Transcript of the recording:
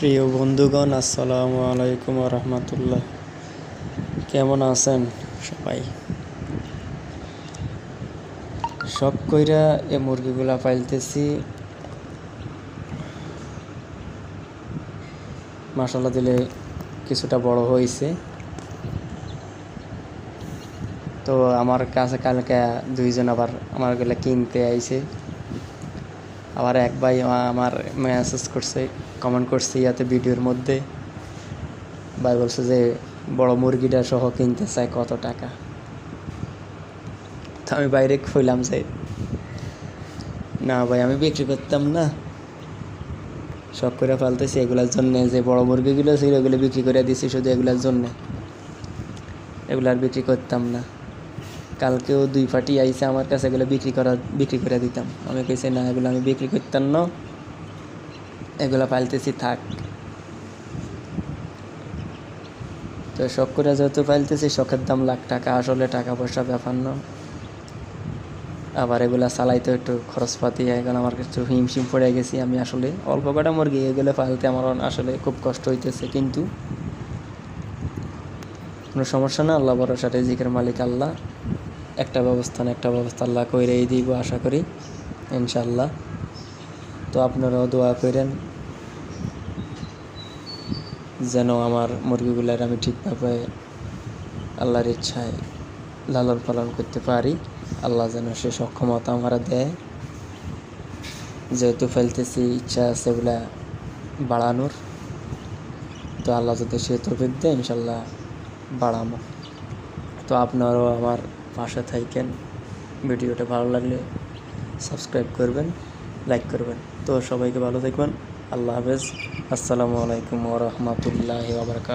প্রিয় বন্ধুগণ, আসসালামু আলাইকুম রহমতুল্লাহ। কেমন আছেন সবাই? সব কইরা এ মুরগিগুলা পাইলতেছি। মাসাল্লাহ দিলে কিছুটা বড় হয়েছে তো আমার কাছে কালকে দুইজন আবার আমারগুলা কিনতে আইছে। আবার এক ভাই আমার মেসেজ করছে কমেন্ট করছে ইয়াতে ভিডিওর মধ্যে। ভাই বলছে যে, বড় মুরগিটা সহ কিনতে চায় কত টাকা? তো আমি বাইরে খুইলাম যে, না ভাই, আমি বিক্রি করতাম না। শখ করে ফেলতেছি এগুলোর জন্যে যে, বড় মুরগিগুলো ছিল, এগুলো বিক্রি করে দিছি শুধু এগুলোর জন্যে। এগুলো আর বিক্রি করতাম না। কালকেও দুই ফাটি আইসে আমার কাছে, এগুলো বিক্রি করা, বিক্রি করে দিতাম। আমি কইছি, না, এগুলো আমি বিক্রি করতাম না। এগুলো পালতেছি, থাক। তো শখ করে যেহেতু পালতেছি, শখের দাম লাখ টাকা, আসলে টাকা পয়সা ব্যাপার না। আবার এগুলা চালাইতে একটু খরচপাতি, এখন আমার কিছু হিমশিম পড়ে গেছি আমি আসলে। অল্প কটা মুরগি এগুলো পালতে আমার আসলে খুব কষ্ট হইতেছে, কিন্তু কোনো সমস্যা না। আল্লাহ বড় সাথে রেজিকের মালিক আল্লাহ। একটা ব্যবস্থা না একটা ব্যবস্থা আল্লাহ কইরেই দিব, আশা করি ইনশাল্লাহ তো আপনারাও দোয়া করেন যেন আমার মুরগিগুলার আমি ঠিকভাবে আল্লাহর ইচ্ছায় লালন পালন করতে পারি। আল্লাহ যেন সে সক্ষমতা আমরা দেয়। যেহেতু ফেলতেছি, ইচ্ছা আছে ওগুলা বাড়ানোর। তো আল্লাহ যদি সে তফিক দেয় ইনশাল্লাহ বাড়াবো তো আপনারাও আমার পাশে থাকেন ভিডিওটা ভালো লাগলে সাবস্ক্রাইব করবেন, লাইক করবেন। তো সবাইকে ভালো থাকবেন। আল্লাহ হাফেজ। আসসালামু আলাইকুম ওরহমতুল্লাহ ওবরকাত